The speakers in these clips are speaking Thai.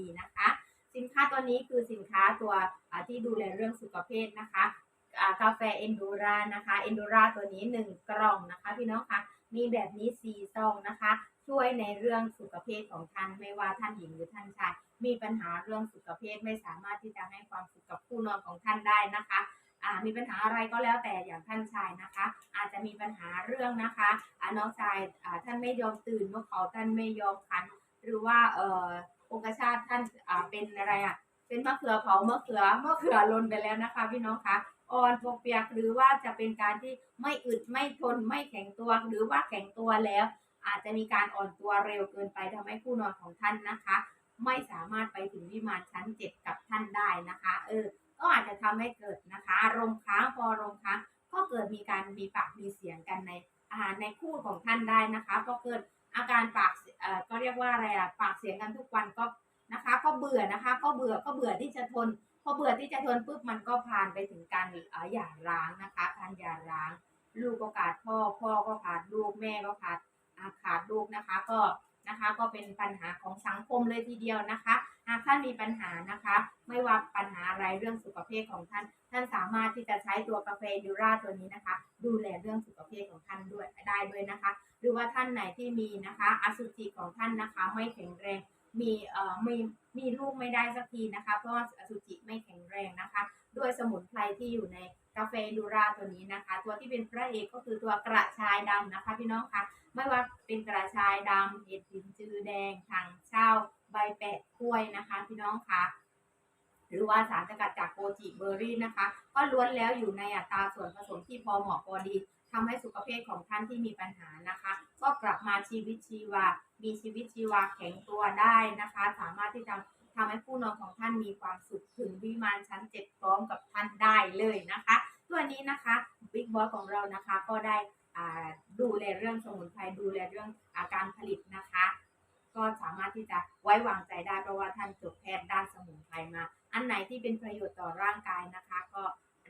ดีนะคะ สินค้าตัวนี้คือสินค้าตัวที่ดูแลเรื่องสุขภาพนะคะกาแฟเอนดูรานะคะเอนดูราตัวนี้ 1 กล่องนะคะ พี่น้องคะมีแบบนี้4ซองนะคะ ช่วยในเรื่องสุขภาพของท่านไม่ว่าท่านหญิงหรือท่านชาย มีปัญหาเรื่องสุขภาพไม่สามารถที่จะให้ความสุขกับคู่นอนของท่านได้นะคะมีปัญหาอะไรก็แล้วแต่อย่างท่านชายนะคะ อาจจะมีปัญหาเรื่องนะคะน้องชายท่านไม่ยอมตื่นเมื่อเขาท่านไม่ยอมคัน หรือว่าเออ องคชาตท่านอ่าเป็นอะไรอะเป็นมะเขือเผามะเขือมะเขือลนไปแล้วนะคะ พี่น้องคะอ่อนปกเปียกหรือว่าจะเป็นการที่ไม่อึดไม่ทนไม่แข็งตัว หรือว่าแข็งตัวแล้ว อาจจะมีการอ่อนตัวเร็วเกินไปทำให้ผู้นอนของท่านนะคะ ไม่สามารถไปถึงวิมานชั้นเจ็ดกับท่านได้นะคะ เออ ก็อาจจะทำให้เกิดนะคะอารมณ์ค้างพออารมณ์ค้างก็เกิดมีการมีปากมีเสียงกันในอาหารในคู่ของท่านได้นะคะพอเกิด อาการปากเอ่อก็เรียกว่าอะไรอะปากเสียงกันทุกวันก็นะคะ ก็เบื่อนะคะ ก็เบื่อก็เบื่อที่จะทนพอเบื่อที่จะทนปุ๊บมันก็ผ่านไปถึงการเอ่อหย่าร้างนะคะ การหย่าร้าง ลูกก็ขาดพ่อพ่อก็ขาดลูกแม่ก็ขาดขาดลูกนะคะ ก็ นะคะ ก็เป็นปัญหาของสังคมเลยทีเดียวนะคะหากท่านมีปัญหานะคะ ไม่ว่าปัญหาอะไรเรื่องสุขภาพของท่าน ท่านสามารถที่จะใช้ตัวกาแฟยูราตัวนี้นะคะ ดูแลเรื่องสุขภาพของท่านด้วยได้ด้วยนะคะ หรือว่าท่านไหนที่มีนะคะอสุจิของท่านนะคะ ไม่แข็งแรงมีเอ่อมีมีลูกไม่ได้สักทีนะคะ เพราะว่าอสุจิไม่แข็งแรงนะคะ ด้วยสมุนไพรที่อยู่ใน กาแฟดูราตัวนี้นะคะ ตัวที่เป็นพระเอกก็คือตัวกระชายดำนะคะ พี่น้องคะไม่ว่าเป็นกระชายดำเห็ดลินจือแดงถังเช่าใบแปะกล้วยนะคะ พี่น้องคะหรือว่าสารสกัดจากโกจิเบอร์รี่นะคะ ก็ล้วนแล้วอยู่ในอัตราส่วนผสมที่พอเหมาะพอดีทำให้สุขภาพของท่านที่มีปัญหานะคะ ก็กลับมาชีวิตชีวา มีชีวิตชีวาแข็งตัวได้นะคะ สามารถที่จะ ทำให้ผู้นอนของท่านมีความสุขถึงวิมานชั้นเจ็ดพร้อมกับท่านได้เลยนะคะตัวนี้นะคะบิ๊กบอสของเรานะคะก็ได้ดูแลเรื่องสมุนไพรดูแลเรื่องอาการผลิตนะคะ ก็สามารถที่จะไว้วางใจได้เพราะว่าท่านจบแพทย์ด้านสมุนไพรมา อันไหนที่เป็นประโยชน์ต่อร่างกายนะคะก็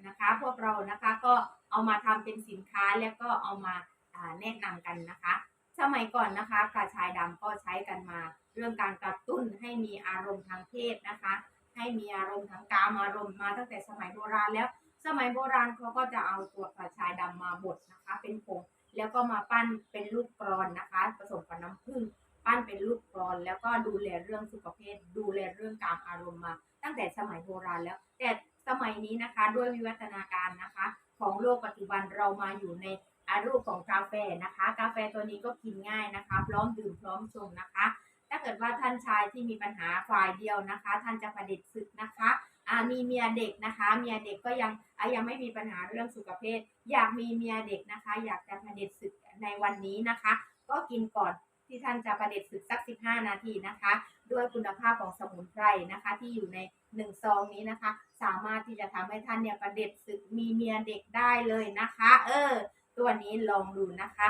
นะคะพวกเรานะคะก็เอามาทำเป็นสินค้าแล้วก็เอามาอ่าแนะนำกันนะคะ สมัยก่อนนะคะกระชายดำก็ใช้กันมา เรื่องการกระตุ้นให้มีอารมณ์ทางเพศนะคะ ให้มีอารมณ์ทางกามอารมณ์มาตั้งแต่สมัยโบราณแล้ว สมัยโบราณเขาก็จะเอาตัวกระชายดำมาบดนะคะ เป็นผงแล้วก็มาปั้นเป็นลูกกรอนนะคะ ผสมกับน้ำผึ้งปั้นเป็นลูกกรอน แล้วก็ดูแลเรื่องสุขภาพดูแลเรื่องกามอารมณ์มา ตั้งแต่สมัยโบราณแล้ว แต่สมัยนี้นะคะด้วยวิวัฒนาการนะคะ ของโลกปัจจุบันเรามาอยู่ใน รูปของกาแฟนะคะ กาแฟตัวนี้ก็กินง่ายนะคะ พร้อมดื่มพร้อมชงนะคะ ถ้าเกิดว่าท่านชายที่มีปัญหาฝ่ายเดียวนะคะ ท่านจะประเดิษฐ์ศึกนะคะมีเมียเด็กนะคะ เมียเด็กก็ยังยังไม่มีปัญหาเรื่องสุขภาพอยากมีเมียเด็กนะคะ อยากจะประเดิษฐ์ศึกในวันนี้นะคะ ก็กินก่อนที่ท่านจะประเดิษฐ์ศึกสัก 15 นาทีนะคะ ด้วยคุณภาพของสมุนไพรนะคะ ที่อยู่ในหนึ่งซองนี้นะคะ สามารถที่จะทำให้ท่านเนี่ยประเดิษฐ์ศึกมีเมียเด็กได้เลยนะคะ เออ ตัวนี้ลองดูนะคะ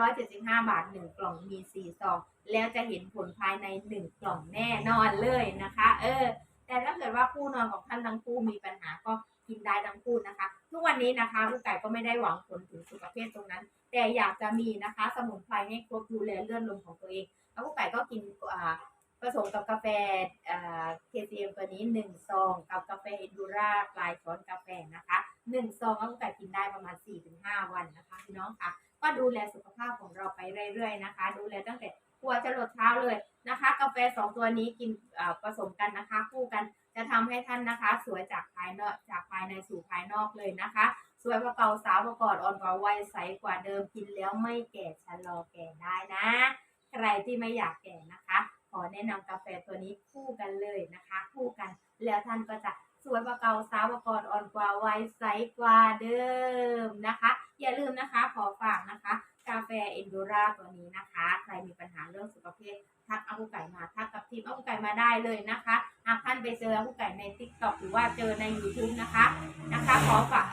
375 บาท 1 กล่องมี4ซองแล้วจะเห็นผลภายใน 1 กล่องแน่นอนเลยนะคะ เออ แต่ถ้าเกิดว่าคู่นอนของท่านทั้งคู่มีปัญหาก็กินได้ทั้งคู่นะคะ ทุกวันนี้นะคะลูกไก่ก็ไม่ได้หวังผลถึงสุขภาพตรงนั้น แต่อยากจะมีนะคะ สมุนไพรให้ครบดูแลเลือดลมของตัวเองแล้วลูกไก่ก็กินอ่าผสมกับกาแฟอ่า KCM ตัวนี้1ซองกับกาแฟอินดูราปลายช้อนกาแฟนะคะ 1ซองแล้วลูกไก่กินได้ประมาณ 4-5 วันนะคะพี่น้องคะก็ดูแลสุขภาพของเราไปเรื่อยๆนะคะ ดูแลตั้งแต่หัวจรดเท้าเลยนะคะ กาแฟสองตัวนี้กินผสมกันนะคะ คู่กันจะทำให้ท่านนะคะ สวยจากภายนอกจากภายในสู่ภายนอกเลยนะคะ สวยกว่าเก่าสาวกว่าก่อนอ่อนกว่าวัยใสกว่าเดิมกินแล้วไม่แก่ชะลอแก่ได้นะ ใครที่ไม่อยากแก่นะคะ ขอแนะนำกาแฟตัวนี้คู่กันเลยนะคะ คู่กันแล้วท่านก็จะสวยกว่าเก่าสาวกว่าก่อนอ่อนกว่าไวัยใสกว่าเดิมนะคะ อย่าลืมนะคะขอฝากนะคะ กาแฟเอนดูราตัวนี้นะคะ ใครมีปัญหาเรื่องสุขภาพทักอากุไก่มาทักกับทีมอากุไก่มาได้เลยนะคะหากท่านไปเจออากุไก่ใน t ิ k t o k หรือว่าเจอใน YouTube นะคะนะคะ ขอฝาก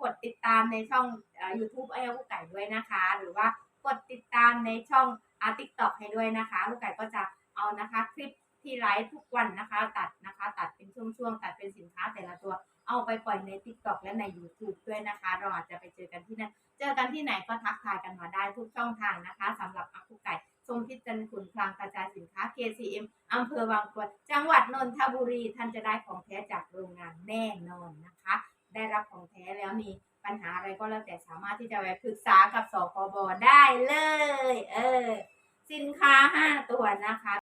กดติดตามในช่องอ่า YouTube ไอ้อากุไก่ด้วยนะคะ หรือว่ากดติดตามในช่องอา TikTok ให้ด้วยนะคะอากุไก่ก็จะเอานะคะคลิปที่ไลฟ์ทุกวันนะคะ ตัดนะคะตัด ช่วงๆตัดเป็นสินค้าแต่ละตัว เอาไปปล่อยใน TikTok และใน YouTube ด้วยนะคะ เราอาจจะไปเจอกันที่นั่น เจอกันที่ไหนก็ทักทายกันมาได้ทุกช่องทางนะคะสำหรับอากุไก่สมพิจันขุนคลังกระจายสินค้า KCM อำเภอบางกวยจังหวัดนนทบุรี ท่านจะได้ของแท้จากโรงงานแน่นอนนะคะ ได้รับของแท้แล้วมีปัญหาอะไรก็แล้วแต่สามารถที่จะไปปรึกษากับสคบได้เลย เออ สินค้า 5 ตัวนะคะ